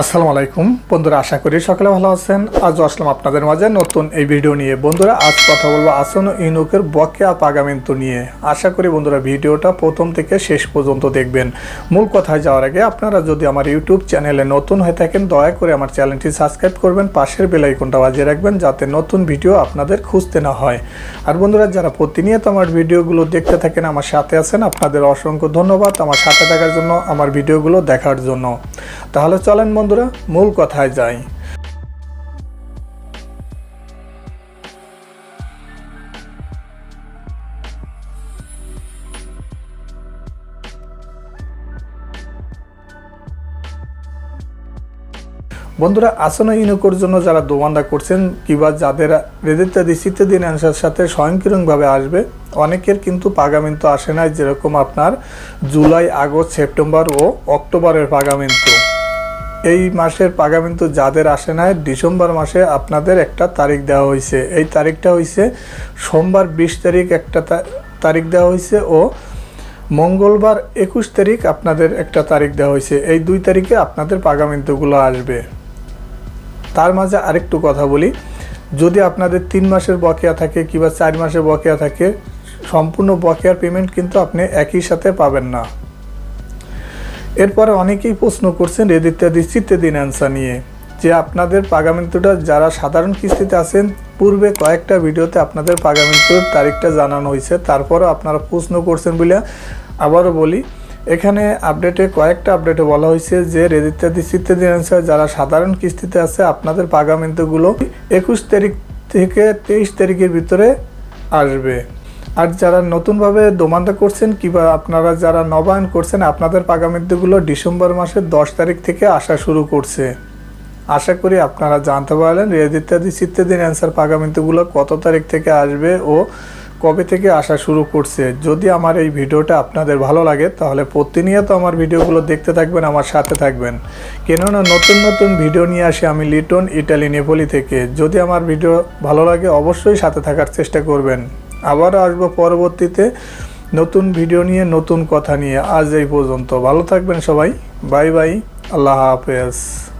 আসসালামু আলাইকুম। বন্ধুরা, আশা করি সকালে ভালো আছেন। আজও আসলাম আপনাদের মাঝে নতুন এই ভিডিও নিয়ে। বন্ধুরা, আজ কথা বলব আসন ইনুকের বকেয়া পাগামেন্তু নিয়ে। আশা করি বন্ধুরা, ভিডিওটা প্রথম থেকে শেষ পর্যন্ত দেখবেন। মূল কথায় যাওয়ার আগে আপনারা যদি আমার ইউটিউব চ্যানেলে নতুন হয়ে থাকেন, দয়া করে আমার চ্যানেলটি সাবস্ক্রাইব করবেন, পাশের বেল আইকনটা বাজিয়ে রাখবেন, যাতে নতুন ভিডিও আপনাদের খুঁজতে না হয়। আর বন্ধুরা, যারা প্রতিনিয়ত আমার ভিডিওগুলো দেখতে থাকেন, আমার সাথে আছেন, আপনাদের অসংখ্য ধন্যবাদ আমার সাথে থাকার জন্য, আমার ভিডিওগুলো দেখার জন্য। তাহলে চলেন বন্ধুরা, মূল কথায় যাই। বন্ধুরা, আসন্ন ইউনিকোর জন্য যারা দোমান্দা করছেন, কিংবা যাদের রেদিত্যাদি শীতের অ্যান্সার সাথে স্বয়ংক্রিয়ভাবে আসবে, অনেকের কিন্তু পাগামিন্তু আসে না যেরকম আপনার জুলাই, আগস্ট, সেপ্টেম্বর ও অক্টোবরের পাগামিন্তু। এই মাসের পাগামিন্তু যাদের আসে নাই, ডিসেম্বর মাসে আপনাদের একটা তারিখ দেওয়া হয়েছে এই তারিখটা হয়েছে সোমবার বিশ তারিখ একটা তারিখ দেওয়া হয়েছে ও মঙ্গলবার একুশ তারিখ আপনাদের একটা তারিখ দেওয়া হয়েছে এই দুই তারিখে আপনাদের পাগামিন্তুগুলো আসবে। তার মাঝে আরেকটু কথা বলি। যদি আপনাদের তিন মাসের বকেয়া থাকে কিংবা চার মাসের বকেয়া থাকে, সম্পূর্ণ বকেয়ার পেমেন্ট কিন্তু আপনি একই সাথে পাবেন না। এরপরে অনেকেই প্রশ্ন করছেন রেদ ইত্যাদি শীতের দিন অ্যান্সার নিয়ে যে আপনাদের পাগামিন্তুটা যারা সাধারণ কিস্তিতে আছেন, পূর্বে কয়েকটা ভিডিওতে আপনাদের পাগামিন্তুর তারিখটা জানানো হয়েছে, তারপরও আপনারা প্রশ্ন করছেন বলে আবারও বলি। এখানে আপডেটে কয়েকটা আপডেটে বলা হয়েছে যে শীতের দিন অ্যান্সার যারা সাধারণ কিস্তিতে আছে, আপনাদের পাগামিন্তুগুলো একুশ তারিখ থেকে তেইশ তারিখের ভিতরে আসবে। আর যারা নতুনভাবে দোমান্দা করছেন কিংবা আপনারা যারা নবায়ন করছেন, আপনাদের পাগামিদ্যগুলো ডিসেম্বর মাসের দশ তারিখ থেকে আসা শুরু করছে। আশা করি আপনারা জানতে পারলেন রেদ ইত্যাদি শীতের অ্যান্সার পাগামিন্তুগুলো কত তারিখ থেকে আসবে ও কবে থেকে আসা শুরু করছে। যদি আমার এই ভিডিওটা আপনাদের ভালো লাগে, তাহলে প্রতিনিয়ত আমার ভিডিওগুলো দেখতে থাকবেন, আমার সাথে থাকবেন। কেননা নতুন নতুন ভিডিও নিয়ে আসি আমি লিটন, ইটালি, নেপোলি থেকে। যদি আমার ভিডিও ভালো লাগে, অবশ্যই সাথে থাকার চেষ্টা করবেন। আবারও আসব পরবর্তীতে নতুন ভিডিও নিয়ে, নতুন কথা নিয়ে। আজ এই পর্যন্ত। ভালো থাকবেন সবাই। Bye bye. আল্লাহ হাফেজ।